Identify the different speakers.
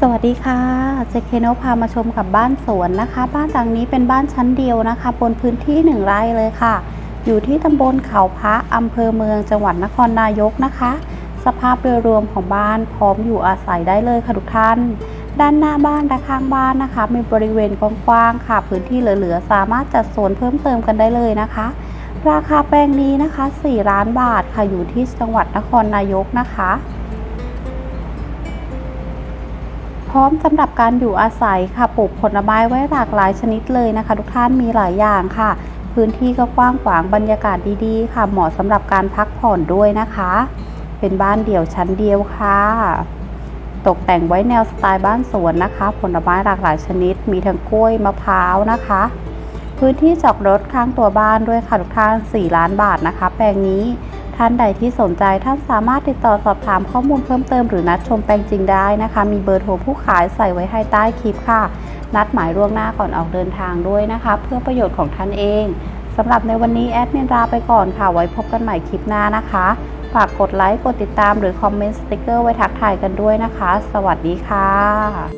Speaker 1: สวัสดีค่ะ เจเคโนพามาชมกับบ้านสวนนะคะ บ้านหลังนี้เป็นบ้านชั้นเดียวนะคะ บนพื้นที่หนึ่งไร่เลยค่ะ อยู่ที่ตำบลเขาพระอำเภอเมืองจังหวัดนครนายกนะคะ สภาพโดยรวมของบ้านพร้อมอยู่อาศัยได้เลยค่ะทุกท่าน ด้านหน้าบ้านและข้างบ้านนะคะ มีบริเวณกว้างๆค่ะ พื้นที่เหลือๆ สามารถจัดสวนเพิ่มเติมกันได้เลยนะคะ ราคาแปลงนี้นะคะ 4 ล้านบาทค่ะอยู่ที่จังหวัดนครนายกนะคะ ร้อมสำหรับการอยู่อาศัยค่ะปลูกผลไม้ไว้หลากหลายชนิดเลยนะคะ ทุกท่านมีหลายอย่างค่ะ พื้นที่ก็กว้างขวางบรรยากาศดีๆ ค่ะ เหมาะสำหรับการพักผ่อนด้วยนะคะ เป็นบ้านเดี่ยวชั้นเดียวค่ะ ตกแต่งไว้แนวสไตล์บ้านสวนนะคะ ผลไม้หลากหลายชนิด มีทั้งกล้วยมะพร้าวนะคะ พื้นที่จอดรถข้างตัวบ้านด้วยค่ะทุกท่าน 4 ล้านบาทนะคะ แปลงนี้ ท่านใดที่สนใจท่านสามารถติดต่อสอบถามข้อมูลเพิ่มเติมหรือนัดชมแปลงจริงได้นะคะ มีเบอร์โทรผู้ขายใส่ไว้ให้ใต้คลิปค่ะ นัดหมายล่วงหน้าก่อนออกเดินทางด้วยนะคะ เพื่อประโยชน์ของท่านเองสำหรับในวันนี้แอดมินลาไปก่อนค่ะ ไว้พบกันใหม่คลิปหน้านะคะ ฝากกดไลค์ กดติดตามหรือคอมเมนต์สติกเกอร์ไว้ทักทายกันด้วยนะคะ สวัสดีค่ะ